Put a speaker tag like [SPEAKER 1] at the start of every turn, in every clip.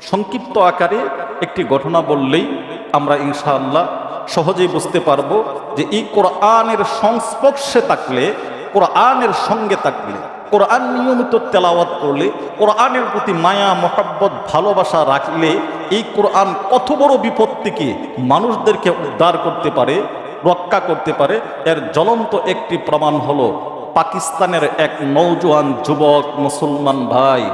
[SPEAKER 1] সংক্ষিপ্ত আকারে একটি ঘটনা বললেই আমরা ইনশাআল্লাহ সহজেই বুঝতে পারব যে এই কোরআনের সংস্পর্শে থাকলে, কোরআনের সঙ্গে থাকলে, কোরআন নিয়মিত তেলাওয়াত করলে, কোরআনের প্রতি মায়া, মহাব্বত, ভালোবাসা রাখলে এই কোরআন কত বড় বিপদ থেকে মানুষদেরকে উদ্ধার করতে পারে, রক্ষা করতে পারে। এর জ্বলন্ত একটি প্রমাণ হলো পাকিস্তানের এক নৌজওয়ান যুবক মুসলমান ভাই।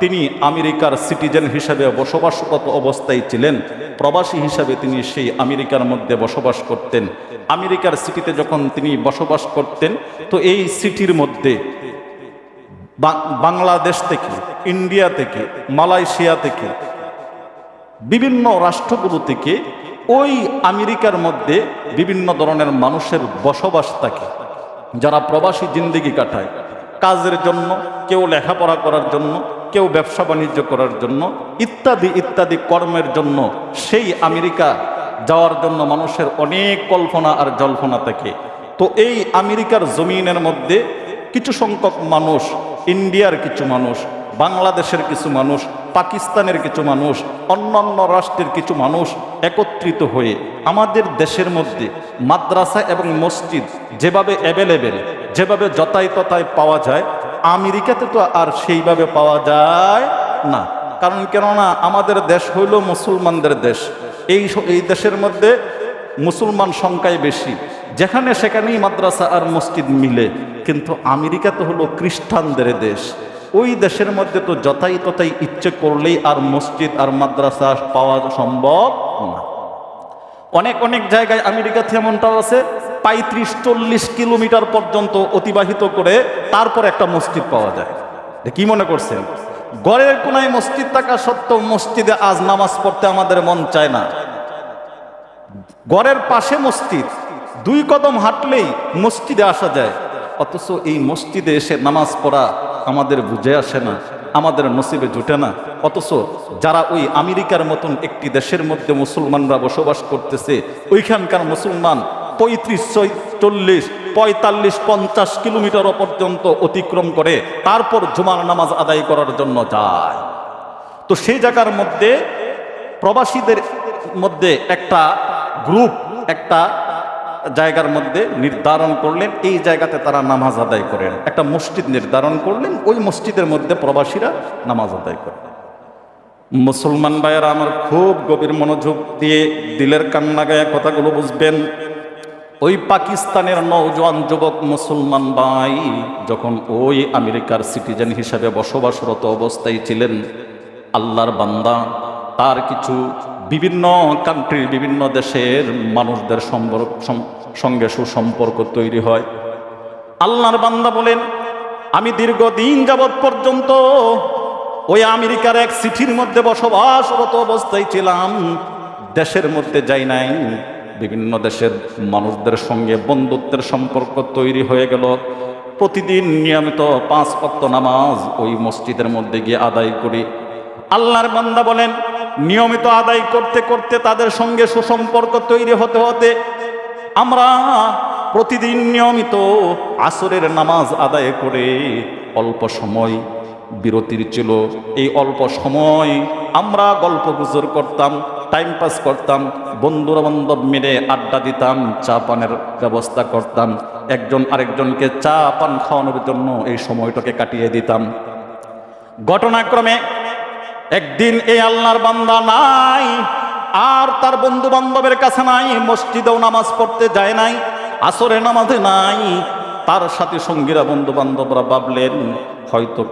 [SPEAKER 1] তিনি আমেরিকার সিটিজেন হিসাবে বসবাসরত অবস্থায় ছিলেন। প্রবাসী হিসাবে তিনি সেই আমেরিকার মধ্যে বসবাস করতেন। আমেরিকার সিটিতে যখন তিনি বসবাস করতেন, তো এই সিটির মধ্যে বাংলাদেশ থেকে, ইন্ডিয়া থেকে, মালয়েশিয়া থেকে, বিভিন্ন রাষ্ট্রগুলো থেকে ওই আমেরিকার মধ্যে বিভিন্ন ধরনের মানুষের বসবাস থাকে। যারা প্রবাসী জিন্দিগি কাটায়। কাজের জন্য, কেউ লেখাপড়া করার জন্য কেউ ব্যবসা বাণিজ্য করার জন্য, ইত্যাদি ইত্যাদি কর্মের জন্য সেই আমেরিকা যাওয়ার জন্য মানুষের অনেক কল্পনা আর জল্পনা থাকে। তো এই আমেরিকার জমিনের মধ্যে কিছু সংখ্যক মানুষ, ইন্ডিয়ার কিছু মানুষ, বাংলাদেশের কিছু মানুষ, পাকিস্তানের কিছু মানুষ, অন্যান্য রাষ্ট্রের কিছু মানুষ একত্রিত হয়ে আমাদের দেশের মধ্যে মাদ্রাসা এবং মসজিদ যেভাবে অ্যাভেলেবেল যেভাবে যতাই ততায় পাওয়া যায় আমেরিকাতে তো আর সেইভাবে পাওয়া যায় না। কারণ কেননা আমাদের দেশ হইল মুসলমানদের দেশ। এই এই দেশের মধ্যে মুসলমান সংখ্যায় বেশি। যেখানে সেখানেই মাদ্রাসা আর মসজিদ মিলে। কিন্তু আমেরিকা তো হলো খ্রিস্টানদের দেশ। ওই দেশের মধ্যে তো যথাই তথাই ইচ্ছে করলেই আর মসজিদ আর মাদ্রাসা পাওয়া সম্ভব না। অনেক অনেক জায়গায় আমেরিকাতে এমনটাও আছে পঁয়ত্রিশ, চল্লিশ কিলোমিটার পর্যন্ত অতিবাহিত করে তারপর একটা মসজিদ পাওয়া যায়। কি মনে করছেন? গড়ের কোনায় মসজিদ থাকা সত্ত্বেও মসজিদে আজ নামাজ পড়তে আমাদের মন চায় না। গড়ের পাশে মসজিদ, দুই কদম হাঁটলেই মসজিদে আসা যায়। অথচ এই মসজিদে এসে নামাজ পড়া আমাদের বুঝে আসে না, আমাদের নসিবে জুটে না। অথচ যারা ওই আমেরিকার মতন একটি দেশের মধ্যে মুসলমানরা বসবাস করতেছে, ওইখানকার মুসলমান পঁয়ত্রিশ চল্লিশ, পঁয়তাল্লিশ পঞ্চাশ কিলোমিটার পর্যন্ত অতিক্রম করে তারপর জুমার নামাজ আদায় করার জন্য যায়। তো সেই জায়গার মধ্যে প্রবাসীদের মধ্যে একটা গ্রুপ, একটা জায়গার মধ্যে নির্ধারণ করলেন, এই জায়গাতে তারা নামাজ আদায় করেন। একটা মসজিদ নির্ধারণ করলেন, ওই মসজিদের মধ্যে প্রবাসীরা নামাজ আদায় করেন। মুসলমান ভাইয়েরা, আমার খুব গভীর মনোযোগ দিয়ে দিলের কান্না গায়ে কথাগুলো বুঝবেন। ওই পাকিস্তানের নৌজওয়ান যুবক মুসলমান ভাই যখন ওই আমেরিকার সিটিজেন হিসাবে বসবাসরত অবস্থায় ছিলেন, আল্লাহর বান্দা, তার কিছু বিভিন্ন কান্ট্রির বিভিন্ন দেশের মানুষদের সম্পর্ক সঙ্গে সুসম্পর্ক তৈরি হয়। আল্লাহর বান্দা বলেন, আমি দীর্ঘদিন যাবৎ পর্যন্ত ওই আমেরিকার এক সিটির মধ্যে বসবাসরত অবস্থায় ছিলাম। দেশের মধ্যে যাই নাই। বিভিন্ন দেশের মানুষদের সঙ্গে বন্ধুত্বের সম্পর্ক তৈরি হয়ে গেল। প্রতিদিন নিয়মিত পাঁচ অক্ত নামাজ ওই মসজিদের মধ্যে গিয়ে আদায় করি। আল্লাহর বান্দা বলেন, নিয়মিত আদায় করতে করতে তাদের সঙ্গে সুসম্পর্ক তৈরি হতে হতে আমরা প্রতিদিন নিয়মিত আসরের নামাজ আদায় করে অল্প সময় বিরতির ছিল। এই অল্প সময় আমরা গল্প গুজর করতাম টাইম পাস করতাম বন্ধুরা বান্ধব মিলে আড্ডা দিতাম, চা পানের ব্যবস্থা করতাম, একজন আরেকজনকে চা পান খাওয়ানোর জন্য এই সময়টাকে কাটিয়ে দিতাম। ঘটনাক্রমে একদিন এই আল্লাহর বান্দা নাই, আর তার বন্ধু বান্ধবের কাছে নাই, মসজিদেও নামাজ পড়তে যায় নাই, আসরে নামাজে নাই। তার সাথে সঙ্গীরা বন্ধু বান্ধবরা ভাবলেন, হয়তো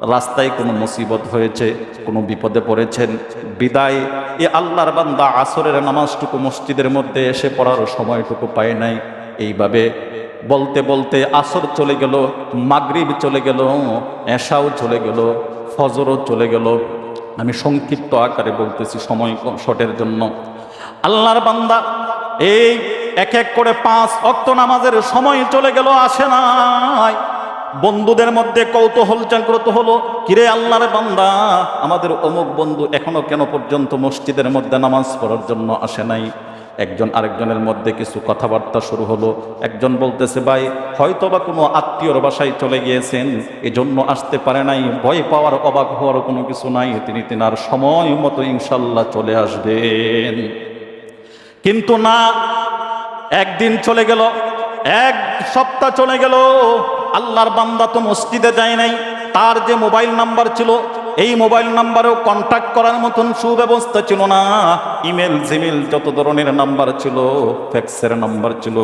[SPEAKER 1] রাস্তায় কোনো মুসিবত হয়েছে, কোনো বিপদে পড়েছেন, বিদায়। এ আল্লাহর বান্দা আসরের নামাজটুকু মসজিদের মধ্যে এসে পড়ার সময়টুকু পায় নাই। এইভাবে বলতে বলতে আসর চলে গেল, মাগরিব চলে গেল, এশাও চলে গেল, ফজরও চলে গেল। আমি সংক্ষিপ্ত আকারে বলতেছি সময় শটের জন্য। আল্লাহর বান্দা, এই এক এক করে পাঁচ অক্ত নামাজের সময় চলে গেল, আসে নাই। বন্ধুদের মধ্যে কৌতূহল জাগ্রত হলো, কিরে আল্লাহর বান্দা, আমাদের অমুক বন্ধু এখনও কেন পর্যন্ত মসজিদের মধ্যে নামাজ পড়ার জন্য আসে নাই? একজন আরেকজনের মধ্যে কিছু কথাবার্তা শুরু হলো। একজন বলতেছে, ভাই হয়তো বা কোনো আত্মীয়র বাসায় চলে গিয়েছেন, এজন্য আসতে পারে নাই, ভয় পাওয়ার অবাক হওয়ার কোনো কিছু নাই, তিনি তিনার সময় মতো ইনশাল্লাহ চলে আসবেন। কিন্তু না, একদিন চলে গেল, এক সপ্তাহ চলে গেল আল্লাহর বান্দা তো মসজিদে যায় নাই তার যে মোবাইল নাম্বার ছিল এই মোবাইল নাম্বারেও কন্ট্যাক্ট করার মতন সুব্যবস্থা ছিল না। ইমেল জিমেল যত ধরনের নাম্বার ছিল, ফ্যাক্সের নাম্বার ছিল,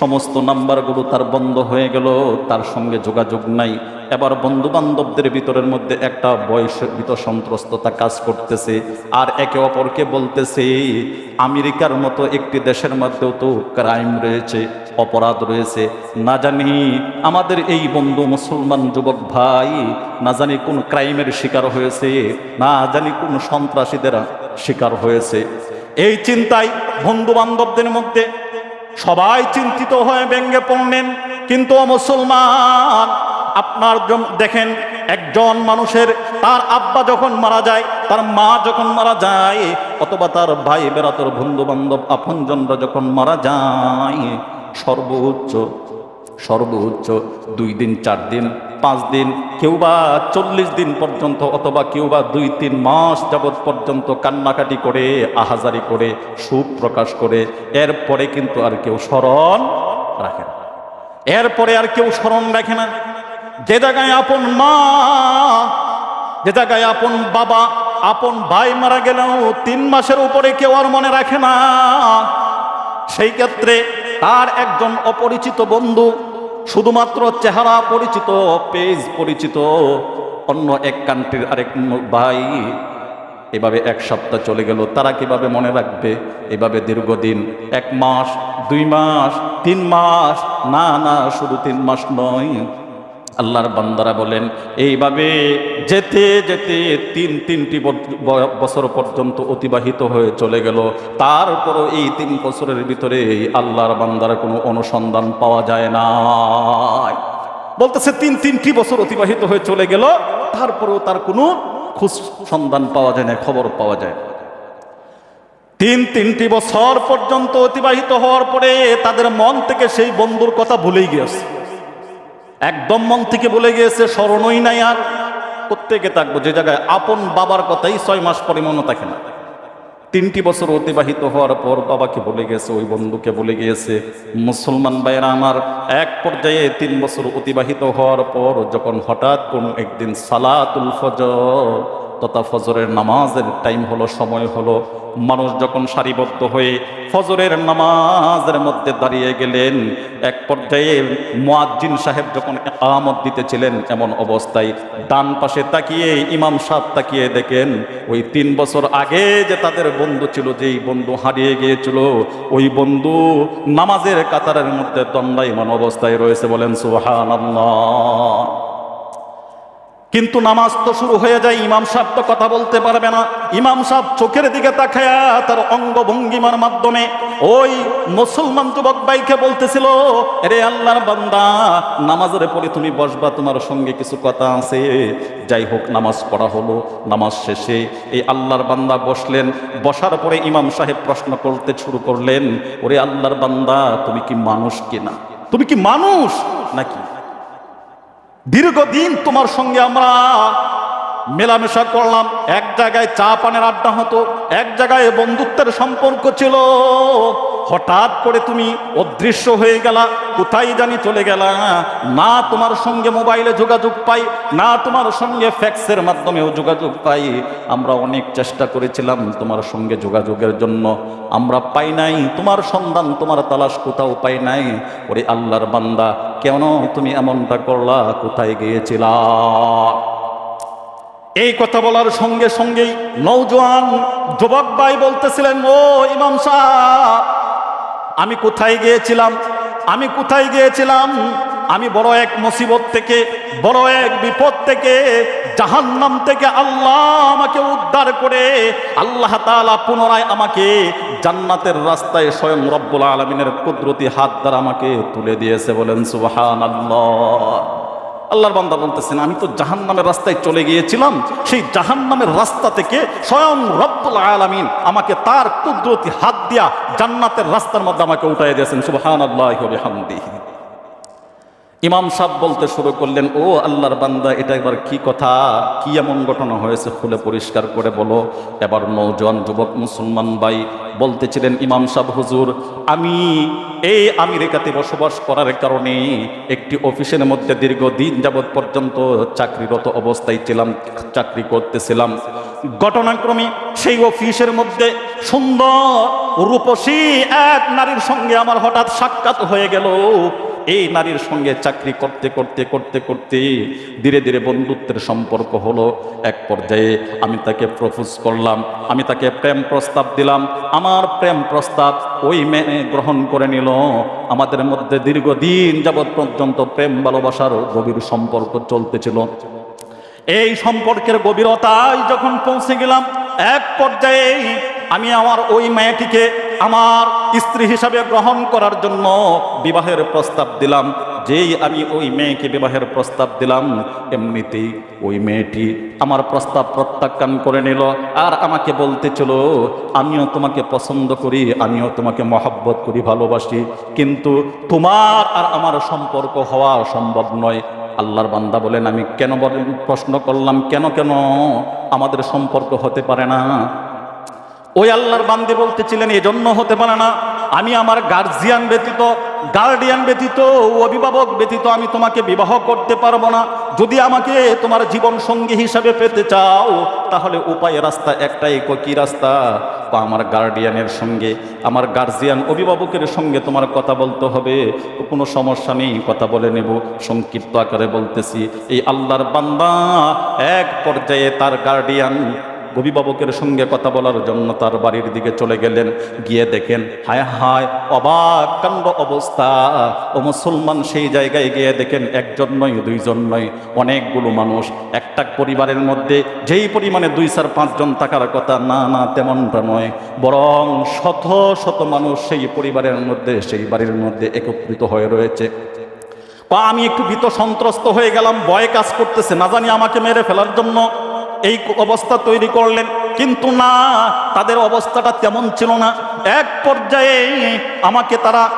[SPEAKER 1] সমস্ত নাম্বারগুলো তার বন্ধ হয়ে গেল, তার সঙ্গে যোগাযোগ নাই। এবার বন্ধু বান্ধবদের ভিতরের মধ্যে একটা বয়স ভীত সন্ত্রস্ততা কাজ করতেছে। আর একে অপরকে বলতেছে, আমেরিকার মতো একটি দেশের মধ্যেও তো ক্রাইম রয়েছে, অপরাধ রয়েছে। না জানি আমাদের এই বন্ধু মুসলমান যুবক ভাই, না জানি কোন ক্রাইমের শিকার হয়েছে, না জানি কোন সন্ত্রাসীদের শিকার হয়েছে। এই চিন্তায় বন্ধু বান্ধবদের মধ্যে সবাই চিন্তিত হয়ে ব্যঙ্গে পড়লেন। কিন্তু মুসলমান, আপনার দেখেন, একজন মানুষের তার আব্বা যখন মারা যায়, তার মা যখন মারা যায়, অথবা তার ভাই বেড়াতর বন্ধু বান্ধব আপনজনরা যখন মারা যায়, সর্বোচ্চ সর্বোচ্চ দুই দিন, চার দিন পাঁচ দিন কেউ বা চল্লিশ দিন পর্যন্ত অথবা কেউ বা দুই, তিন মাস যাবৎ পর্যন্ত কান্নাকাটি করে, আহাজারি করে, সুখ প্রকাশ করে, এরপরে কিন্তু আর কেউ স্মরণ রাখে না। এরপরে আর কেউ স্মরণ রাখে না। যে জায়গায় আপন মা, যে জায়গায় আপন বাবা, আপন ভাই মারা গেলেও তিন মাসের উপরে কেউ আর মনে রাখে না। সেই ক্ষেত্রে তার একজন অপরিচিত বন্ধু শুধুমাত্র চেহারা পরিচিত, পেজ পরিচিত, অন্য এক কান্ট্রির আরেক ভাই এভাবে এক সপ্তাহ চলে গেল, তারা কীভাবে মনে রাখবে? এভাবে দীর্ঘদিন, এক মাস, দুই মাস, তিন মাস, না না, শুধু তিন মাস নয় আল্লাহর বান্দারা বলেন, এইভাবে যেতে যেতে তিন তিনটি বছ- বছর পর্যন্ত অতিবাহিত হয়ে চলে গেল। তারপরও এই তিন বছরের ভিতরে আল্লাহর বান্দার কোনো অনুসন্ধান পাওয়া যায় না। বলতেছে, তিন তিনটি বছর অতিবাহিত হয়ে চলে গেল, তারপরেও তার কোনো খোঁজ সন্ধান পাওয়া যায় না, খবর পাওয়া যায় তিন তিনটি বছর পর্যন্ত অতিবাহিত হওয়ার পরে তাদের মন থেকে সেই বন্ধুর কথা ভুলেই গিয়েছে। একদম মন থেকে বলে গিয়েছে স্মরণই নাই আর প্রত্যেকে থাকব। যে জায়গায় আপন বাবার কথাই ছয় মাস পরে মনে থাকে না। তিনটি বছর অতিবাহিত হওয়ার পর বাবাকে বলে গেছে ওই বন্ধুকে বলে গিয়েছে, মুসলমান ভাইয়েরা আমার এক পর্যায়ে তিন বছর অতিবাহিত হওয়ার পর যখন হঠাৎ কোনো একদিন সালাতুল ফজর তথা ফজরের নামাজের টাইম হলো, সময় হলো। মানুষ যখন সারিবদ্ধ হয়ে ফজরের নামাজের মধ্যে দাঁড়িয়ে গেলেন, এক পর্যায়ে মোয়াজ্জিন সাহেব যখন আমদ দিতেছিলেন এমন অবস্থায়, ডান পাশে তাকিয়ে ইমাম সাহেব তাকিয়ে দেখেন, ওই তিন বছর আগে যে তাদের বন্ধু ছিল, যেই বন্ধু হারিয়ে গিয়েছিল, ওই বন্ধু নামাজের কাতারের মধ্যে দণ্ডায়মান অবস্থায় রয়েছে বলেন সুহান কিন্তু নামাজ তো শুরু হয়ে যায়, ইমাম সাহেব তো কথা বলতে পারবে না। ইমাম সাহেব চোখের দিকে তাকায়া তার অঙ্গ ভঙ্গিমার মাধ্যমে ওই মুসলমান যুবক ভাইকে বলতেছিল রে আল্লাহর বান্দা, নামাজের পরে তুমি বসবা, তোমার সঙ্গে কিছু কথা আছে। যাই হোক, নামাজ পড়া হলো, নামাজ শেষে এই আল্লাহর বান্দা বসলেন। বসার পরে ইমাম সাহেব প্রশ্ন করতে শুরু করলেন, ওরে আল্লাহর বান্দা, তুমি কি মানুষ কিনা? তুমি কি মানুষ? নাকি? দীর্ঘদিন তোমার সঙ্গে আমরা মেলামেশা করলাম। এক জায়গায় চা পানের আড্ডা হতো, এক জায়গায় বন্ধুত্বের সম্পর্ক ছিল। হঠাৎ করে তুমি অদৃশ্য হয়ে গেলা, কোথায় জানি চলে গেলা। না তোমার সঙ্গে মোবাইলে যোগাযোগ পাই, না তোমার সঙ্গে ফ্যাক্সের মাধ্যমেও যোগাযোগ পাই। আমরা অনেক চেষ্টা করেছিলাম তোমার সঙ্গে যোগাযোগের জন্য। আমরা পাই নাই, তোমার সন্ধান, তোমার তালাশ কোথাও পাই নাই। ওরে আল্লাহর বান্দা, কেন তুমি এমনটা করলা? কোথায় গিয়েছিলা? এই কথা বলার সঙ্গে সঙ্গেই নৌজওয়ান যুবক ভাই বলতেছিলেন, ও ইমাম সাহ আমি কোথায় গিয়েছিলাম? আমি কোথায় গিয়েছিলাম? আমি বড় এক মুসিবত থেকে, বড় এক বিপদ থেকে, জাহান্নাম থেকে আল্লাহ আমাকে উদ্ধার করে, আল্লাহ তাআলা পুনরায় আমাকে জান্নাতের রাস্তায় স্বয়ং রব্বুল আলমিনের কুদরতি হাত দ্বারা আমাকে তুলে দিয়েছে বলেন সুবহান আল্লাহ আল্লাহর বান্দা বলতেছেন, আমি তো জাহান নামের রাস্তায় চলে গিয়েছিলাম, সেই জাহান নামের রাস্তা থেকে স্বয়ং রব্বুল আলামিন আমাকে তার কুদরতি হাত দিয়া জান্নাতের রাস্তার মধ্যে আমাকে উঠাই দিয়েছেন। সুবহান আল্লাহ হামদিহি ইমাম সাহেব বলতে শুরু করলেন, ও আল্লাহর বান্দা, এটা এবার কি কথা? কি এমন ঘটনা হয়েছে? খুলে পরিষ্কার করে বলো। এবার নৌজওয়ান যুবক মুসলমান ভাই বলতেছিলেন, ইমাম সাহেব, হুজুর, আমি এই আমেরিকাতে বসবাস করার কারণে একটি অফিসের মধ্যে দীর্ঘদিন যাবৎ পর্যন্ত চাকরিরত অবস্থায় ছিলাম, চাকরি করতেছিলাম। ঘটনাক্রমে সেই অফিসের মধ্যে সুন্দর রূপসী এক নারীর সঙ্গে আমার হঠাৎ সাক্ষাৎ হয়ে গেল। এই নারীর সঙ্গে চাকরি করতে করতে করতে করতে ধীরে ধীরে বন্ধুত্বের সম্পর্ক হলো এক পর্যায়ে। আমি তাকে প্রপোজ করলাম, আমি তাকে প্রেম প্রস্তাব দিলাম। আমার প্রেম প্রস্তাব ওই মেয়ে গ্রহণ করে নিল। আমাদের মধ্যে দীর্ঘদিন যাবৎ পর্যন্ত প্রেম, ভালোবাসার গভীর সম্পর্ক চলতেছিল এই সম্পর্কের গভীরতায় যখন পৌঁছে গেলাম, এক পর্যায়ে আমি আমার ওই মেয়েটিকে আমার স্ত্রী হিসাবে গ্রহণ করার জন্য বিবাহের প্রস্তাব দিলাম। যেই আমি ওই মেয়েকে বিবাহের প্রস্তাব দিলাম, এমনিতেই ওই মেয়েটি আমার প্রস্তাব প্রত্যাখ্যান করে নিল আর আমাকে বলতে চলো আমিও তোমাকে পছন্দ করি, আমিও তোমাকে মহাব্বত করি, ভালোবাসি। কিন্তু তোমার আর আমার সম্পর্ক হওয়া সম্ভব নয়। আল্লাহর বান্দা বলেন, আমি কেন বলেন, প্রশ্ন করলাম, কেন কেন আমাদের সম্পর্ক হতে পারে না? ওই আল্লাহর বান্দি বলতেছিলেন, এজন্য হতে পারে না। আমি আমার গার্জিয়ান ব্যতীত গার্ডিয়ান ব্যতীত অভিভাবক ব্যতীত আমি তোমাকে বিবাহ করতে পারব না। যদি আমাকে তোমার জীবন সঙ্গী হিসাবে পেতে চাও, তাহলে উপায় রাস্তা একটাই কি রাস্তা। বা আমার গার্ডিয়ানের সঙ্গে, আমার গার্জিয়ান অভিভাবকের সঙ্গে তোমার কথা বলতে হবে। কোনো সমস্যা নেই, কথা বলে নেব। সংক্ষিপ্ত আকারে বলতেছি, এই আল্লাহর বান্দা এক পর্যায়ে তার গার্ডিয়ান অভিভাবকের সঙ্গে কথা বলার জন্য তার বাড়ির দিকে চলে গেলেন। গিয়ে দেখেন, হায় হায়, অবাক কাণ্ড অবস্থা। ও মুসলমান সেই জায়গায় গিয়ে দেখেন, একজন নয়, দুইজন নয়, অনেকগুলো মানুষ। একটা পরিবারের মধ্যে যেই পরিমাণে দুই চার পাঁচজন থাকার কথা, না না, তেমনটা নয়। বরং শত শত মানুষ সেই পরিবারের মধ্যে, সেই বাড়ির মধ্যে একত্রিত হয়ে রয়েছে। বা আমি একটু ভীত সন্ত্রস্ত হয়ে গেলাম, ভয় কাজ করতেছে, না জানি আমাকে মেরে ফেলার জন্য। এই অবস্থা তৈরি করলেন। কিন্তু না, তাদের অবস্থাটা তেমন ছিল না। এক পর্যায়ে আমাকে তারা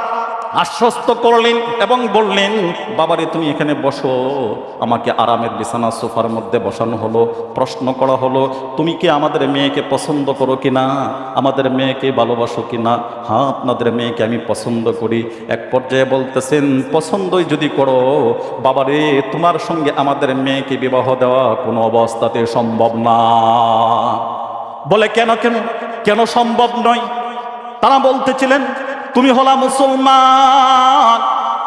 [SPEAKER 1] আশ্বস্ত করলেন এবং বললেন, বাবারে, তুমি এখানে বসো। আমাকে আরামের বিছানা সোফার মধ্যে বসানো হলো, প্রশ্ন করা হলো, তুমি কি আমাদের মেয়েকে পছন্দ করো কি না? আমাদের মেয়েকে ভালোবাসো কি না? হ্যাঁ আপনাদের মেয়েকে আমি পছন্দ করি। এক পর্যায়ে বলতেছেন, পছন্দই যদি করো, বাবারে, তোমার সঙ্গে আমাদের মেয়েকে বিবাহ দেওয়া কোনো অবস্থাতে সম্ভব না। বলে, কেন কেন? কেন সম্ভব নয়? তারা বলতেছিলেন তুমি হলাম মুসলমান,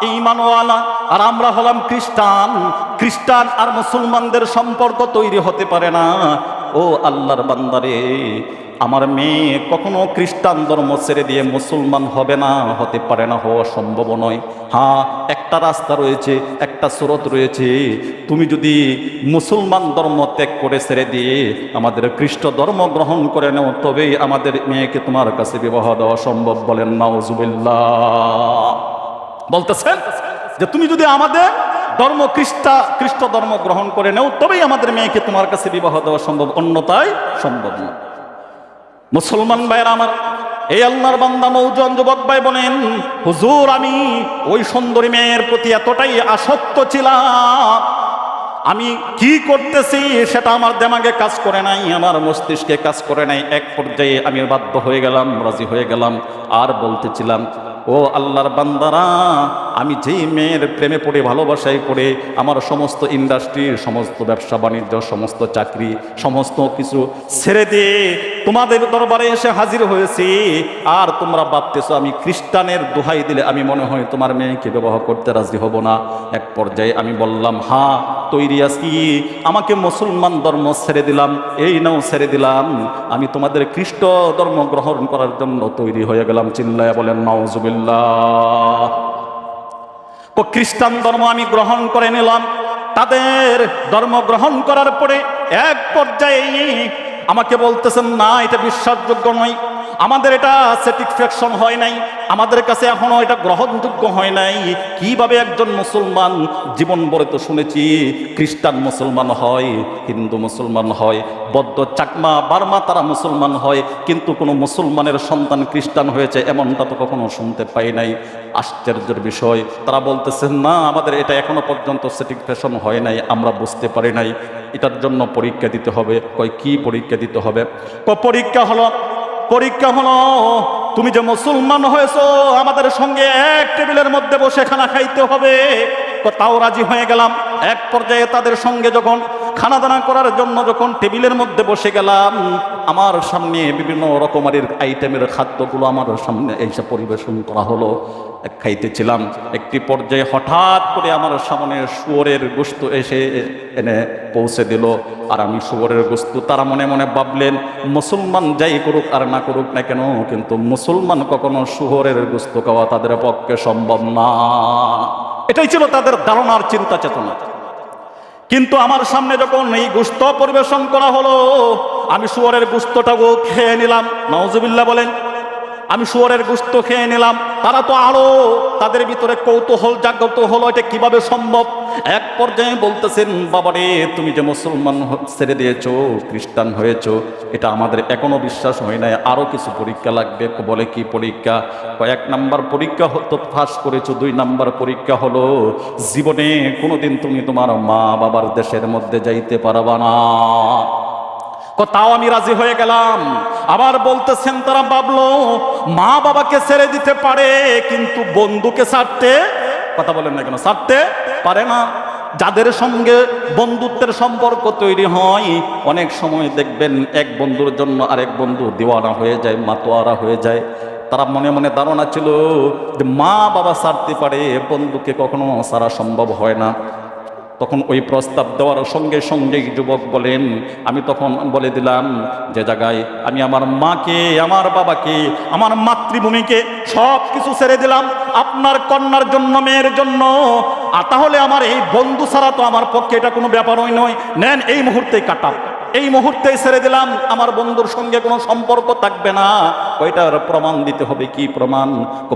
[SPEAKER 1] ইমানওয়ালা, আর আমরা হলাম খ্রিস্টান। খ্রিস্টান আর মুসলমানদের সম্পর্ক তৈরি হতে পারে না। ও আল্লাহর বান্দারে, আমার মেয়ে কখনো খ্রিস্টান ধর্ম ছেড়ে দিয়ে মুসলমান হবে না, হতে পারে না, হওয়া সম্ভব নয়। হ্যাঁ একটা রাস্তা রয়েছে, একটা স্রোত রয়েছে। তুমি যদি মুসলমান ধর্ম ত্যাগ করে ছেড়ে দিয়ে আমাদের খ্রিস্ট ধর্ম গ্রহণ করে নাও, তবেই আমাদের মেয়েকে তোমার কাছে বিবাহ দেওয়া সম্ভব বলেন নাউজুবিল্লাহ বলতেছেন যে তুমি যদি আমাদের ধর্ম খ্রিস্টা খ্রিস্ট ধর্ম গ্রহণ করে নেও, তবেই আমাদের মেয়েকে তোমার কাছে বিবাহ দেওয়া সম্ভব, অন্যতায় সম্ভব না। মুসলমান ভাইয়ের আমার, এই আল্লাহর বান্দা মৌজন, যুবক ভাই বলেন হুজুর, আমি ওই সুন্দরী মেয়ের প্রতি এতটাই আসক্ত ছিলাম। আমি কি করতেছি সেটা আমার দেমাগে কাজ করে নাই, আমার মস্তিষ্কে কাজ করে নাই। এক পর্যায়ে আমি বাধ্য হয়ে গেলাম, রাজি হয়ে গেলাম, আর বলতেছিলাম ও আল্লাহর বান্দারা, আমি যেই মেয়ের প্রেমে পড়ে, ভালোবাসায় পড়ে, আমার সমস্ত ইন্ডাস্ট্রির সমস্ত ব্যবসা বাণিজ্য, সমস্ত চাকরি, সমস্ত কিছু ছেড়ে দিয়ে তোমাদের দরবারে এসে হাজির হয়েছি। আর তোমরা ভাবতেছো আমি খ্রিস্টানের দোহাই দিলে আমি মনে হয় তোমার মেয়েকে বিবাহ করতে রাজি হব না। এক পর্যায়ে আমি বললাম হ্যাঁ তৈরি আছি। আমাকে মুসলমান ধর্ম ছেড়ে দিলাম, এই নাও ছেড়ে দিলাম। আমি তোমাদের খ্রিস্ট ধর্ম গ্রহণ করার জন্য তৈরি হয়ে গেলাম, চিল্লায় বলেন নওজুবিল্লাহ খ্রিস্টান ধর্ম আমি গ্রহণ করে নিলাম। তাদের ধর্ম গ্রহণ করার পরে এক পর্যায়ে আমাকে বলতেছেন, না, এটা বিশ্বাসযোগ্য নয়। আমাদের এটা স্যাটিসফ্যাকশন হয় নাই, আমাদের কাছে এখনও এটা গ্রহণযোগ্য হয় নাই। কীভাবে একজন মুসলমান জীবন বলে তো শুনেছি, খ্রিস্টান মুসলমান হয়, হিন্দু মুসলমান হয়, বদ্ধ চাকমা, বার্মা তারা মুসলমান হয়, কিন্তু কোনো মুসলমানের সন্তান খ্রিস্টান হয়েছে এমনটা তো কখনো শুনতে পাই নাই। আশ্চর্যের বিষয়, তারা বলতেছেন না, আমাদের এটা এখনও পর্যন্ত স্যাটিসফ্যাকশন হয় নাই, আমরা বুঝতে পারি নাই। এটার জন্য পরীক্ষা দিতে হবে। কয়, কি পরীক্ষা দিতে হবে? পরীক্ষা হলো পরীক্ষা হলো, তুমি যে মুসলমান হয়েছো, আমাদের সঙ্গে এক টেবিলের মধ্যে বসে খানা খাইতে হবে। তাও রাজি হয়ে গেলাম। এক পর্যায়ে তাদের সঙ্গে যখন খানা দানা করার জন্য যখন টেবিলের মধ্যে বসে গেলাম, আমার সামনে বিভিন্ন রকমের আইটেমের খাদ্যগুলো আমার সামনে এইসব পরিবেশন করা হলো। খাইতেছিলাম, একটি পর্যায়ে হঠাৎ করে আমার সামনে শুয়োরের গোস্ত এসে এনে পৌঁছে দিল। আর আমি শুয়োরের গোস্ত তারা মনে মনে ভাবলেন, মুসলমান যাই করুক আর না করুক না কেন, কিন্তু মুসলমান কখনো শুয়োরের গোস্ত খাওয়া তাদের পক্ষে সম্ভব না। এটাই ছিল তাদের ধারণার চিন্তা চেতনা কিন্তু আমার সামনে যখন এই গুস্ত পরিবেশন করা হলো, আমি শুয়ারের গুস্তটাও খেয়ে নিলাম। নওজুবিল্লাহ বলেন আমি শুয়ারের গুস্ত খেয়ে নিলাম। তারা তো আরও তাদের ভিতরে কৌতূহল জাগ্রত হলো, এটা কীভাবে সম্ভব? এক পর্যায়ে বলতেছেন, বাবারে, তুমি যে মুসলমান ছেড়ে দিয়েছ, খ্রিস্টান হয়েছো, এটা আমাদের এখনও বিশ্বাস হয় নাই। আরও কিছু পরীক্ষা লাগবে। বলে কি পরীক্ষা? কয়েক নাম্বার পরীক্ষা হতো ফাঁস করেছ, দুই নাম্বার পরীক্ষা হলো, জীবনে কোনোদিন তুমি তোমার মা বাবার দেশের মধ্যে যাইতে পারবা না। তাও আমি রাজি হয়ে গেলাম। আবার বলতেছেন তারা ভাবলো মা বাবাকে ছেড়ে দিতে পারে, কিন্তু বন্ধুকে ছাড়তে কথা বলেন না কেন, ছাড়তে পারে না। যাদের সঙ্গে বন্ধুত্বের সম্পর্ক তৈরি হয়, অনেক সময় দেখবেন এক বন্ধুর জন্য আরেক বন্ধু দিওয়ানা হয়ে যায়, মাতোয়ারা হয়ে যায়। তারা মনে মনে ধারণা ছিল যে মা বাবা ছাড়তে পারে, বন্ধুকে কখনো সারা সম্ভব হয় না। তখন ওই প্রস্তাব দেওয়ার সঙ্গে সঙ্গে যুবক বলেন, আমি তখন বলে দিলাম, যে জায়গায় আমি আমার মাকে, আমার বাবাকে, আমার মাতৃভূমিকে সব কিছু ছেড়ে দিলাম, আপনার কন্যার জন্য, মেয়ের জন্য। আর তাহলে আমার এই বন্ধু ছাড়া তো আমার পক্ষে এটা কোনো ব্যাপারই নয়। নেন, এই মুহূর্তে কাটাম এই মুহূর্তে ছেড়ে দিলাম। আমার বন্ধুর সঙ্গে কোনো সম্পর্ক থাকবে না। ওইটার প্রমাণ দিতে হবে। কি প্রমাণ?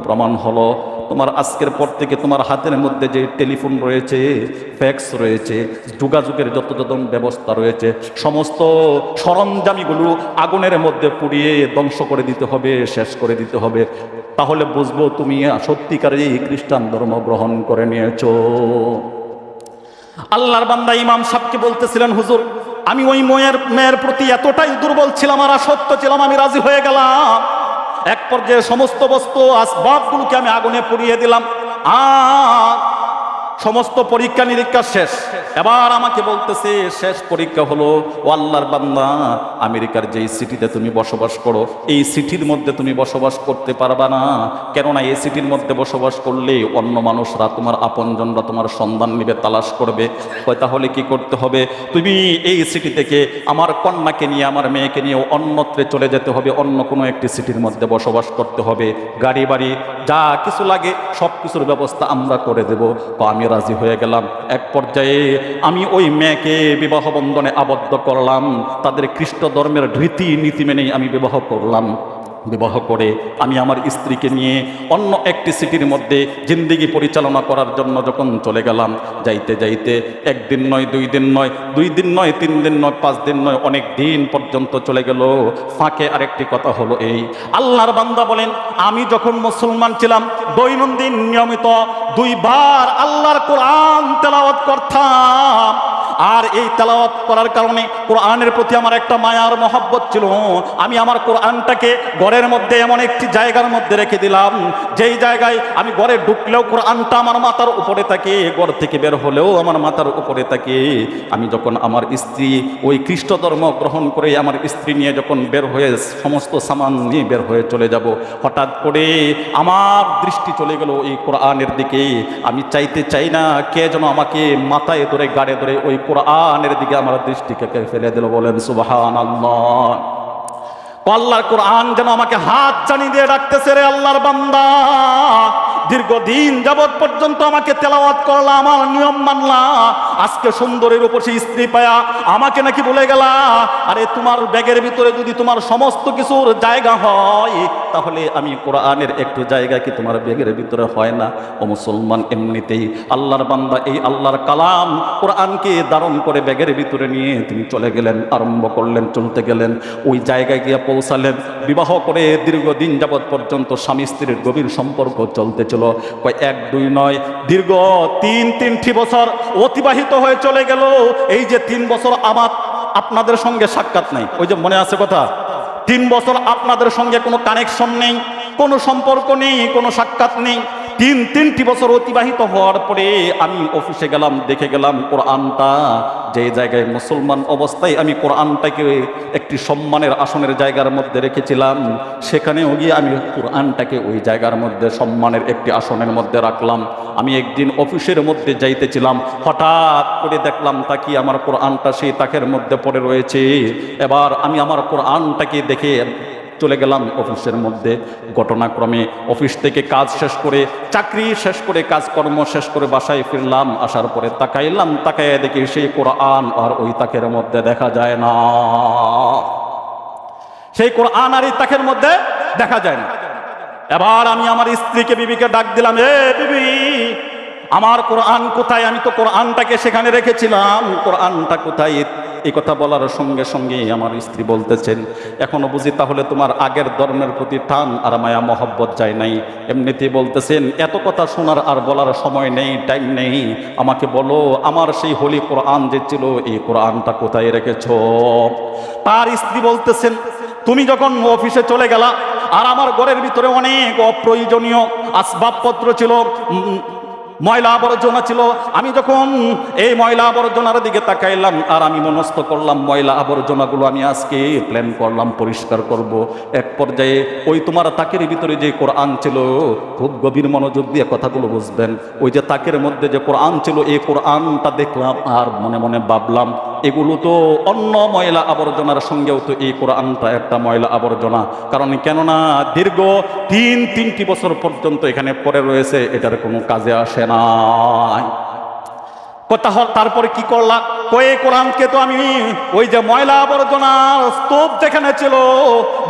[SPEAKER 1] প্রমাণ হলো, তোমার আজকের পর থেকে তোমার হাতের মধ্যে যে টেলিফোন রয়েছে, ফ্যাক্স রয়েছে, যোগাযোগের যত যত ব্যবস্থা রয়েছে, সমস্ত সরঞ্জামিগুলো আগুনের মধ্যে পুড়িয়ে ধ্বংস করে দিতে হবে, শেষ করে দিতে হবে। তাহলে বুঝব তুমি সত্যিকারেই খ্রিস্টান ধর্ম গ্রহণ করে নিয়েছ। আল্লাহর বান্দা ইমাম সাহেবকে বলতেছিলেন, হুজুর আমি ওই মেয়ের মেয়ের প্রতি এতটাই দুর্বল ছিলাম আর সত্য ছিলাম, আমি রাজি হয়ে গেলাম। এক পর্যায়ে সমস্ত বস্তু, আসবাবগুলোকে আমি আগুনে পুড়িয়ে দিলাম। আর সমস্ত পরীক্ষা নিরীক্ষা শেষ। এবার আমাকে বলতেছে, শেষ পরীক্ষা হলো, ও আল্লাহর বান্দা, আমেরিকার যেই সিটিতে তুমি বসবাস করো, এই সিটির মধ্যে তুমি বসবাস করতে পারবা না। কেননা এই সিটির মধ্যে বসবাস করলে অন্য মানুষরা তোমার আপনজনরা তোমার সন্ধান নিবে, তালাশ করবে। তাহলে কি করতে হবে? তুমি এই সিটি থেকে আমার কন্যাকে নিয়ে, আমার মেয়েকে নিয়ে অন্যত্রে চলে যেতে হবে, অন্য কোনো একটি সিটির মধ্যে বসবাস করতে হবে। গাড়ি, বাড়ি, যা কিছু লাগে সব কিছুর ব্যবস্থা আমরা করে দেবো। তো আমি রাজি হয়ে গেলাম। এক পর্যায়ে আমি ওই মেয়েকে বিবাহ বন্ধনে আবদ্ধ করলাম। তাদের খ্রিস্ট ধর্মের রীতি নীতি মেনেই আমি বিবাহ করলাম। বিবাহ করে আমি আমার স্ত্রীকে নিয়ে অন্য একটি সিটির মধ্যে জিন্দিগি পরিচালনা করার জন্য যখন চলে গেলাম, যাইতে যাইতে একদিন নয়, দুই দিন নয়, দুই দিন নয়, তিন দিন নয়, পাঁচ দিন নয়, অনেক দিন পর্যন্ত চলে গেল। ফাঁকে আরেকটি কথা হলো এই, আল্লাহর বান্দা বলেন, আমি যখন মুসলমান ছিলাম, দৈনন্দিন নিয়মিত দুইবার আল্লাহর কোরআন তেলাওয়াত করতাম। আর এই তেলাওয়াত করার কারণে কোরআনের প্রতি আমার একটা মায়ার মহাব্বত ছিল। আমি আমার কোরআনটাকে ঘরের মধ্যে এমন একটি জায়গার মধ্যে রেখে দিলাম। যেই জায়গায় আমি ঘরে ঢুকলেও কোরআনটা আমার মাথার উপরে থাকে, ঘর থেকে বের হলেও আমার মাথার উপরে থাকে। আমি যখন আমার স্ত্রী ওই খ্রিস্ট ধর্ম গ্রহণ করে আমার স্ত্রী নিয়ে যখন বের হয়ে সমস্ত সামান নিয়ে বের হয়ে চলে যাব, হঠাৎ করে আমার দৃষ্টি চলে গেল এই কোরআনের দিকে। আমি চাইতে চাই না কে যেন আমাকে মাথায় ধরে, গাড়ে ধরে ওই কোরআনের দিকে আমার দৃষ্টিকে ফেলে দিল বলেন সুবাহান আল্লাহ আল্লাহর কোরআন যেন আমাকে হাত জানিয়ে দিয়ে ডাকতেছে রে আল্লাহর বান্দা। দীর্ঘদিন যাবৎ পর্যন্ত আমাকে তেলাওয়াত করলা, আমার নিয়ম মানলা। আজকে সুন্দরের উপর সেই স্ত্রী পায়া আমাকে নাকি বলে গেলা, আরে তোমার ব্যাগের ভিতরে যদি তোমার সমস্ত কিছুর জায়গা হয়, তাহলে আমি কোরআনের একটু জায়গা কি তোমার ব্যাগের ভিতরে হয় না? ও মুসলমান, এমনিতেই আল্লাহর বান্দা এই আল্লাহর কালাম কোরআনকে ধারণ করে ব্যাগের ভিতরে নিয়ে তিনি চলে গেলেন, আরম্ভ করলেন, চলতে গেলেন, ওই জায়গায় গিয়ে পৌঁছালেন। বিবাহ করে দীর্ঘদিন যাবৎ পর্যন্ত স্বামী স্ত্রীর গভীর সম্পর্ক চলতে ছিল কয় এক, দুই, নয়, দীর্ঘ তিন, তিনটি বছর অতিবাহিত হয়ে চলে গেল। এই যে তিন বছর আমার আপনাদের সঙ্গে সাক্ষাৎ নেই, ওই যে মনে আছে কথা? তিন বছর আপনাদের সঙ্গে কোনো কানেকশন নেই, কোনো সম্পর্ক নেই, কোনো সাক্ষাৎ নেই। তিন, তিনটি বছর অতিবাহিত হওয়ার পরে আমি অফিসে গেলাম, দেখে গেলাম কোরআনটা, যে জায়গায় মুসলমান অবস্থায় আমি কোরআনটাকে একটি সম্মানের আসনের জায়গার মধ্যে রেখেছিলাম, সেখানেও গিয়ে আমি কোরআনটাকে ওই জায়গার মধ্যে সম্মানের একটি আসনের মধ্যে রাখলাম। আমি একদিন অফিসের মধ্যে যাইতেছিলাম, হঠাৎ করে দেখলাম তাকি আমার কোরআনটা সেই তাকের মধ্যে পড়ে রয়েছে। এবার আমি আমার কোরআনটাকে দেখে চলে গেলাম অফিসের মধ্যে। ঘটনাক্রমে অফিস থেকে কাজ শেষ করে, চাকরি শেষ করে, কাজকর্ম শেষ করে বাসায় ফিরলাম। আসার পরে তাকাইলাম, তাকাইয়া দেখি সেই কোরআন আর ওই তাকের মধ্যে দেখা যায় না। সেই কোরআন আর এই তাকের মধ্যে দেখা যায় না। এবার আমি আমার স্ত্রীকে বিবিকে ডাক দিলাম, এ বিবি, আমার কোরআন কোথায়? আমি তো কোরআনটাকে সেখানে রেখেছিলাম। কোরআনটা কোথায়? এই কথা বলার সঙ্গে সঙ্গে আমার স্ত্রী বলতেছেন, এখনও বুঝি তাহলে তোমার আগের ধর্মের প্রতি টান আর মায়া মহব্বত যায় নাই? এমনিতেই বলতেছেন, এত কথা শোনার আর বলার সময় নেই টাইম নেই। আমাকে বলো, আমার সেই হোলি কোরআন যে ছিল, এই কোরআনটা কোথায় রেখেছ? তার স্ত্রী বলতেছেন, তুমি যখন অফিসে চলে গেলা, আর আমার ঘরের ভিতরে অনেক অপ্রয়োজনীয় আসবাবপত্র ছিল ময়লা আবর্জনা ছিল। আমি যখন এই ময়লা আবর্জনার দিকে তাকাইলাম, আর আমি মনস্থ করলাম, ময়লা আবর্জনাগুলো আমি আজকে প্ল্যান করলাম, পরিষ্কার করব। এক পর্যায়ে ওই তোমার তাকের ভিতরে যে কোরআন ছিল, খুব গভীর মনোযোগ দিয়ে কথাগুলো বুঝবেন। ওই যে তাকের মধ্যে যে কোরআন ছিল, এই কোরআনটা দেখলাম আর মনে মনে ভাবলাম এগুলো তো অন্য ময়লা আবর্জনার সঙ্গেও তো এই কোরআনটা একটা ময়লা আবর্জনা। কারণ কেননা দীর্ঘ তিন, তিনটি বছর পর্যন্ত এখানে পড়ে রয়েছে, এটার কোনো কাজে আসে নাই কথা কি করলাম কয়ে, কোরআনকে তো আমি ওই যে ময়লা আবর্জনার স্তূপ যেখানে ছিল,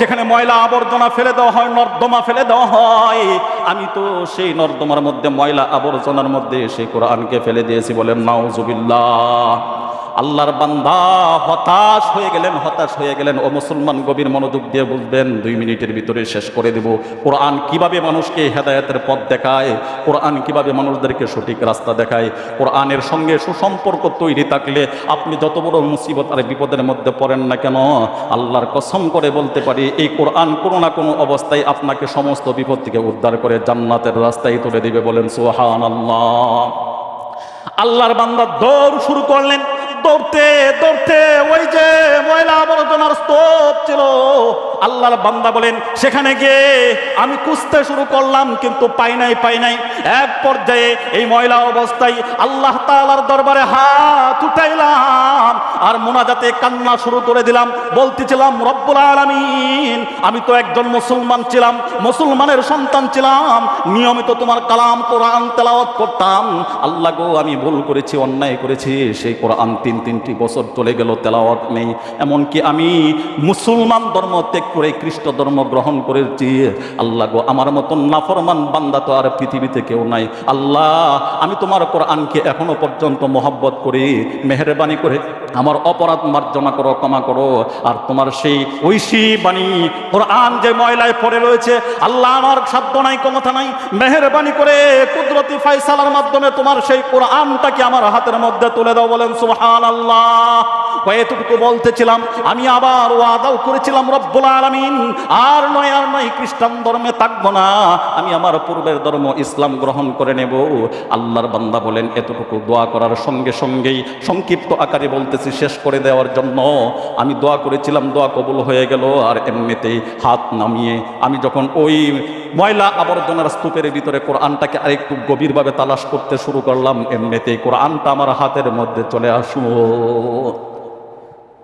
[SPEAKER 1] যেখানে ময়লা আবর্জনা ফেলে দেওয়া হয়, নর্দমা ফেলে দেওয়া হয়, আমি তো সেই নর্দমার মধ্যে, ময়লা আবর্জনার মধ্যে সেই কোরআনকে ফেলে দিয়েছি বলেন নাও নাউজুবিল্লাহ। আল্লাহর বান্দা হতাশ হয়ে গেলেন, হতাশ হয়ে গেলেন। ও মুসলমান গভীর মনোযোগ দিয়ে বুঝবেন, দুই মিনিটের ভিতরে শেষ করে দেব। কোরআন কীভাবে মানুষকে হেদায়েতের পথ দেখায়? কোরআন কীভাবে মানুষদেরকে সঠিক রাস্তা দেখায়? কোরআনের সঙ্গে সুসম্পর্ক তৈরি থাকলে আপনি যত বড় মুসিবত আর বিপদের মধ্যে পড়েন না কেন? আল্লাহর কসম করে বলতে পারি, এই কোরআন কোনো না কোনো অবস্থায় আপনাকে সমস্ত বিপদ থেকে উদ্ধার করে জান্নাতের রাস্তায় তুলে দিবে বলেন সোহান আল্লাহ আল্লাহর বান্দা দৌড় শুরু করলেন। দৌড়তে দৌড়তে ওই যে ময়লা আবর্জনার স্তূপ ছিল আল্লাহর বান্দা বলেন, সেখানে গিয়ে আমি খুঁজতে শুরু করলাম, কিন্তু পাই নাই পাই নাই। এক পর্যায়ে এই ময়লা অবস্থায় আল্লাহ তাআলার দরবারে হাত উঠাইলাম আর মোনাজাতে কান্না শুরু করে দিলাম। বলতেছিলাম, রব্বুল আলামিন, আমি তো একজন মুসলমান ছিলাম, মুসলমানের সন্তান ছিলাম, নিয়মিত তোমার কালাম কোরআন তেলাওয়াত করতাম। আল্লাহ গো, আমি ভুল করেছি, অন্যায় করেছি, সেই কোরআন তিন তিনটি বছর চলে গেল, তেলাওয়াত নেই। এমনকি আমি মুসলমান ধর্ম ত্যাগ করে খ্রিস্ট ধর্ম গ্রহণ করেছি। আল্লাহ গো, আমার মতন নাফরমান বান্দা তো আর পৃথিবীতে কেউ নাই। আল্লাহ, আমি তোমার কোরআনকে এখনও পর্যন্ত মহব্বত করি, মেহরবানি করে আমার অপরাধ মার্জনা করো, ক্ষমা করো। আর তোমার সেই ঐশী বাণী, কোরআন যে ময়লায় পড়ে রয়েছে, আল্লাহ আমার সাধ্য নাই, ক্ষমতা নাই, মেহরবানি করে কুদরতি ফাইসালার মাধ্যমে তোমার সেই কোরআনটাকে আমার হাতের মধ্যে তুলে দাও বলেন সুবহান আল্লাহ কয়েকটুকু বলতেছিলাম, আমি আবার ওয়াদাও করেছিলাম রব্বুল আলামিন। আর নয় আর নয়, খ্রিস্টান ধর্মে থাকব না। আমি আমার পূর্বের ধর্ম ইসলাম গ্রহণ করে নেব। আল্লাহর বান্দা বলেন, এতটুকু দোয়া করার সঙ্গে সঙ্গেই সংক্ষিপ্ত আকারে বলতেছি, শেষ করে দেওয়ার জন্য। আমি দোয়া করেছিলাম, দোয়া কবুল হয়ে গেল। আর এমনিতেই হাত নামিয়ে আমি যখন ওই ময়লা আবর্জনার স্তূপের ভিতরে কোরআনটাকে আরেকটু গভীরভাবে তালাশ করতে শুরু করলাম, এমনিতেই কোরআনটা আমার হাতের মধ্যে চলে আসলো।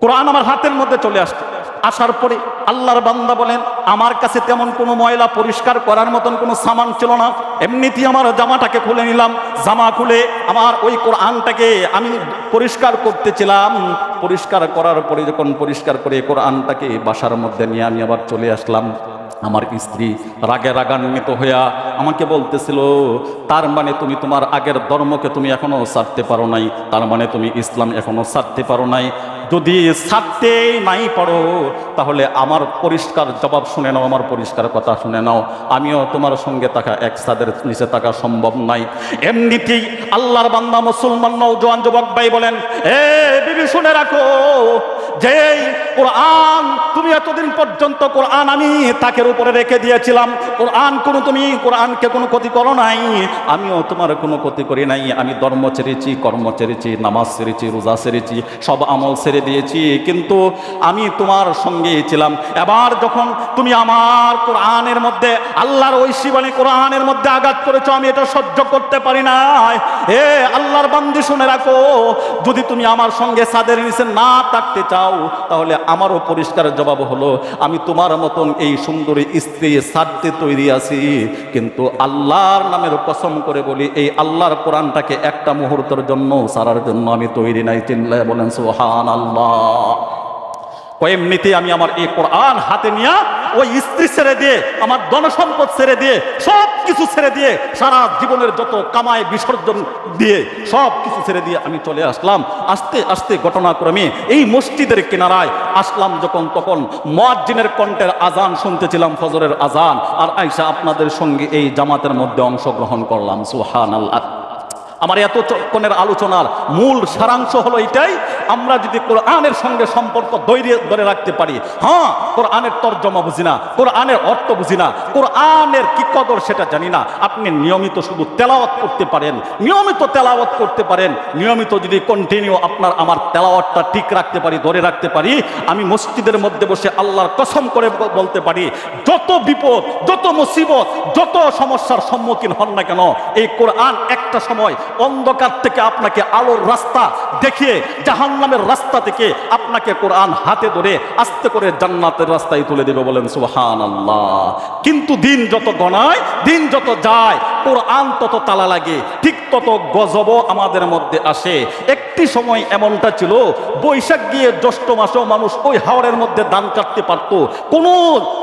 [SPEAKER 1] কোরআন আমার হাতের মধ্যে চলে আসছে। আসার পরে আল্লাহর বান্দা বলেন, আমার কাছে তেমন কোনো ময়লা পরিষ্কার করার মতন কোনো সামান ছিল না। এমনিতেই আমার জামাটাকে খুলে নিলাম। জামা খুলে আমার ওই কোরআনটাকে আমি পরিষ্কার করতেছিলাম। পরিষ্কার করার পরে যখন পরিষ্কার করে কোরআনটাকে বাসার মধ্যে নিয়ে আমি আবার চলে আসলাম। আমার স্ত্রী রাগে রাগান্বিত হইয়া আমাকে বলতেছিল, তার মানে তুমি তোমার আগের ধর্মকে তুমি এখনও ছাড়তে পারো নাই। তার মানে তুমি ইসলাম এখনও ছাড়তে পারো নাই। যদি ছাড়তে নাই পারো, তাহলে আমার পরিষ্কার জবাব শুনে নাও, আমার পরিষ্কার কথা শুনে নাও। আমিও তোমার সঙ্গে থাকা এক সাদের নিচে থাকা সম্ভব নাই। এমনিতেই আল্লাহর বান্দা মুসলমান নৌজওয়ান যুবক ভাই বলেন, এ বিবি, শুনে রাখো যে কোরআন, তুমি এতদিন পর্যন্ত কোরআন আমি তাকের উপরে রেখে দিয়েছিলাম। কোরআন কোনো তুমি, কোরআনকে কোনো ক্ষতি করো নাই। আমিও তোমার কোনো ক্ষতি করি নাই। আমি ধর্ম ছেড়েছি, কর্ম ছেড়েছি, নামাজ ছেড়েছি, রোজা ছেড়েছি, সব আমল ছেড়ে দিয়েছি। কিন্তু আমি তোমার সঙ্গে ছিলাম। এবার যখন তুমি আমার কোরআনের মধ্যে, আল্লাহর ঐশিবাণী কোরআনের মধ্যে আঘাত করেছ, আমি এটা সহ্য করতে পারি না এ আল্লাহর বান্দি শুনে রাখো, যদি তুমি আমার সঙ্গে সাদের নিচে না থাকতে চাও, তাহলে আমারও পরিষ্কার জবাব হলো, আমি তোমার মতন এই সুন্দরী স্ত্রী সারতে তৈরি আছি, কিন্তু আল্লাহর নামের কসম করে বলি, এই আল্লাহর কোরআনটাকে একটা মুহূর্তের জন্য সারার জন্য আমি তৈরি নাই। চিনলে বলেন সোহান আল্লাহ এমনিতে আমি আমার এই কোরআন হাতে নিয়ে ওই স্ত্রী ছেড়ে দিয়ে, আমার ধনসম্পদ ছেড়ে দিয়ে সব কিছু ছেড়ে দিয়ে, সারা জীবনের যত কামায় বিসর্জন দিয়ে সব কিছু ছেড়ে দিয়ে আমি চলে আসলাম। আস্তে আস্তে ঘটনাক্রমে এই মসজিদের কিনারায় আসলাম যখন, তখন মোয়াজ্জিনের কণ্ঠের আজান শুনতেছিলাম, ফজরের আজান। আর আইসা আপনাদের সঙ্গে এই জামাতের মধ্যে অংশগ্রহণ করলাম সুহান আল্লাহ আমার এতক্ষণের আলোচনার মূল সারাংশ হলো এটাই আমরা যদি কোরআনের সঙ্গে সম্পর্ক দৈর্য ধরে রাখতে পারি। হ্যাঁ কোরআনের তর্জমা বুঝি না, কোরআনের অর্থ বুঝি না, কোরআনের কি কদর সেটা জানি না। আপনি নিয়মিত শুধু তেলাওয়াত করতে পারেন, নিয়মিত তেলাওয়াত করতে পারেন, নিয়মিত যদি কন্টিনিউ আপনার আমার তেলাওয়াতটা ঠিক রাখতে পারি, ধরে রাখতে পারি, আমি মসজিদের মধ্যে বসে আল্লাহর কসম করে বলতে পারি, যত বিপদ, যত মুসিবত, যত সমস্যার সম্মুখীন হন না কেন, এই কোরআন একটা সময় অন্ধকার থেকে আপনাকে আলোর রাস্তা দেখিয়ে, জাহান্নামের রাস্তা থেকে আপনাকে কোরআন হাতে ধরে আস্তে করে জান্নাতের রাস্তায় তুলে দেবে বলেন সুহান আল্লাহ কিন্তু দিন যত গণায় দিন যত যায়, কোরআন তত তালা লাগে, ঠিক তত গজব আমাদের মধ্যে আসে। একটি সময় এমনটা ছিল, বৈশাখ গিয়ে জ্যৈষ্ঠ মাসেও মানুষ ওই হাওড়ের মধ্যে দান কাটতে পারতো। কোনো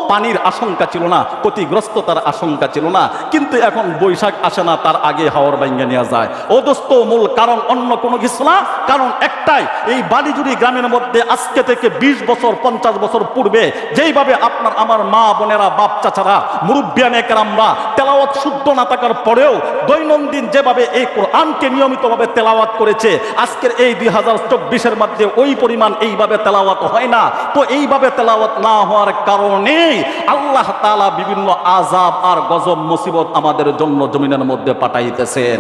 [SPEAKER 1] পানির আশঙ্কা ছিল না, ক্ষতিগ্রস্ততার আশঙ্কা ছিল না। কিন্তু এখন বৈশাখ আসে না, তার আগে হাওড় বাইঙ্গা নেওয়া যায়। অদস্ত মূল কারণ অন্য কোনো কিছু না, কারণ একটাই, এই বালিজুড়ি গ্রামের মধ্যে আজকে থেকে ২০ বছর, পঞ্চাশ বছর পূর্বে যেইভাবে আপনার আমার মা, বোনেরা, বাপ, চাচারা তেলাওয়াত শুদ্ধ না থাকার পরেও দৈনন্দিন যেভাবে এই কোরআনকে নিয়মিতভাবে তেলাওয়াত করেছে, আজকের এই দুই হাজার চব্বিশের মধ্যে ওই পরিমাণ এইভাবে তেলাওয়াত হয় না। তো এইভাবে তেলাওয়াত না হওয়ার কারণেই আল্লাহ তাআলা বিভিন্ন আজাব আর গজব, মুসিবত আমাদের জন্য জমিনের মধ্যে পাঠাইতেছেন।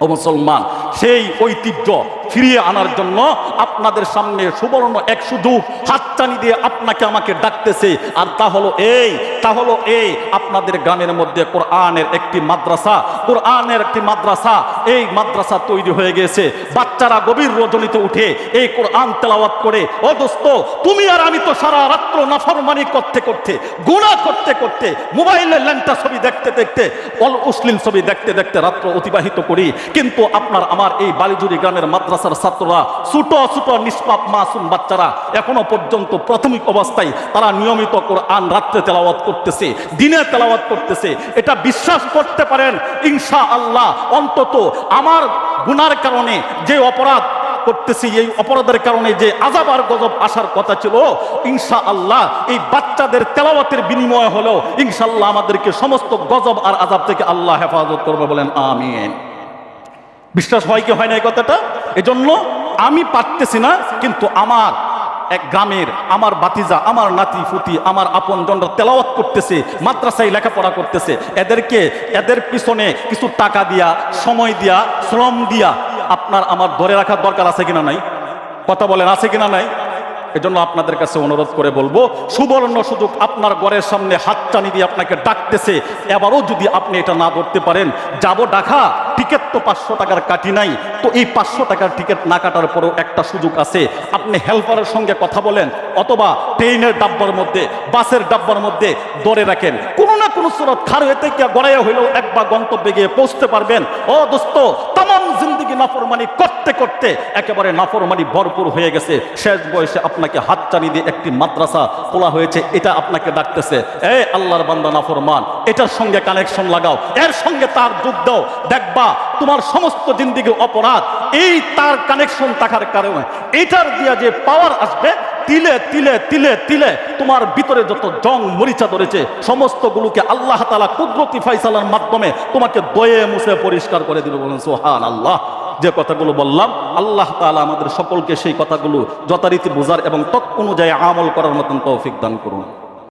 [SPEAKER 1] ও মুসলমান সেই ঐতিহ্য ফিরিয়ে আনার জন্য আপনাদের সামনে সুবর্ণ এক সুযোগ হাতচানি দিয়ে আপনাকে আমাকে ডাকতেছে। আর তা হলো এই, তা হলো এই, আপনাদের গ্রামের মধ্যে কোরআনের একটি মাদ্রাসা, কোরআনের একটি মাদ্রাসা, এই মাদ্রাসা তৈরি হয়ে গেছে। বাচ্চারা গভীর রজনীতে উঠে এই কোরআন তেলাওয়াত করে, ও দোস্ত, তুমি আর আমি তো সারা রাত্র নাফরমানি করতে করতে গুণা করতে করতে, মোবাইলের ল্যাংটা ছবি দেখতে দেখতে অল অশ্লীল ছবি দেখতে দেখতে রাত্র অতিবাহিত করি। কিন্তু আপনার আমার এই বালিজুরি গ্রামের মাদ্রাসার ছাত্ররা, ছোট ছোট নিষ্পাপ মাসুম বাচ্চারা এখনও পর্যন্ত প্রাথমিক অবস্থায় তারা নিয়মিত কোরআন রাত্রে তেলাওয়াত করতেছে, দিনে তেলাওয়াত করতেছে। এটা বিশ্বাস করতে পারেন ইনশা আল্লাহ অন্তত আমার গুনার কারণে যে অপরাধ করতেছি, এই অপরাধের কারণে যে আজাব আর গজব আসার কথা ছিল ইনশা আল্লাহ এই বাচ্চাদের তেলাওয়াতের বিনিময় হলো ইনশাল্লাহ আমাদেরকে সমস্ত গজব আর আজাব থেকে আল্লাহ হেফাজত করবে বলেন, আমিন। বিশ্বাস হয় কি হয় না এই কথাটা? এজন্য আমি পারতেছি না, কিন্তু আমার এক গ্রামের আমার বাতিজা আমার নাতি, ফুতি, আমার আপন জনরা তেলাওয়াত করতেছে, মাদ্রাসায় লেখাপড়া করতেছে। এদেরকে, এদের পিছনে কিছু টাকা দিয়া, সময় দিয়া, শ্রম দিয়া আপনার আমার ধরে রাখার দরকার আছে কিনা নাই? কথা বলেন, আছে কিনা নাই? এজন্য আপনাদের কাছে অনুরোধ করে বলব, সুবর্ণ সুযোগ আপনার ঘরের সামনে হাতটানি দিয়ে আপনাকে ডাকতেছে। এবারও যদি আপনি এটা না ধরতে পারেন, যাব ঢাকা, টিকিট তো পাঁচশো টাকার কাটি নাই, তো এই পাঁচশো টাকার টিকিট না কাটার পরেও একটা সুযোগ আছে। আপনি হেল্পারের সঙ্গে কথা বলেন, অথবা ট্রেনের ডাব্বার মধ্যে, বাসের ডাব্বার মধ্যে দৌড়ে রাখেন। কোনো না কোনো সুরত খার হইতে গড়াইয়া হইলেও একবার গন্তব্যে গিয়ে পৌঁছতে পারবেন। ও দোস্ত তাম জিন্দগি নাফরমানি করতে করতে একেবারে নাফরমানি ভরপুর হয়ে গেছে। শেষ বয়সে আপনাকে হাত চালিয়ে দিয়ে একটি মাদ্রাসা খোলা হয়েছে, এটা আপনাকে ডাকতেছে। এ আল্লাহর বান্দা নাফরমান, এটার সঙ্গে কানেকশন লাগাও, এর সঙ্গে তার যোগ দাও। দেখবা তোমার সমস্ত জিন্দিগি অপরাধ, এই তার কানেকশন থাকার কারণে। এটার দিয়া যে পাওয়ার আসবে, তিলে তিলে তিলে তিলে তোমার ভিতরে যত জং মরিচা ধরেছে, সমস্তগুলোকে আল্লাহ তালা কুদরতি ফাইসালার মাধ্যমে তোমাকে দয়ে মুছে পরিষ্কার করে দিল বলেন সোহান আল্লাহ যে কথাগুলো বললাম, আল্লাহ তালা আমাদের সকলকে সেই কথাগুলো যথারীতি বোঝার এবং তৎ অনুযায়ী আমল করার মতন তৌফিক দান করুন।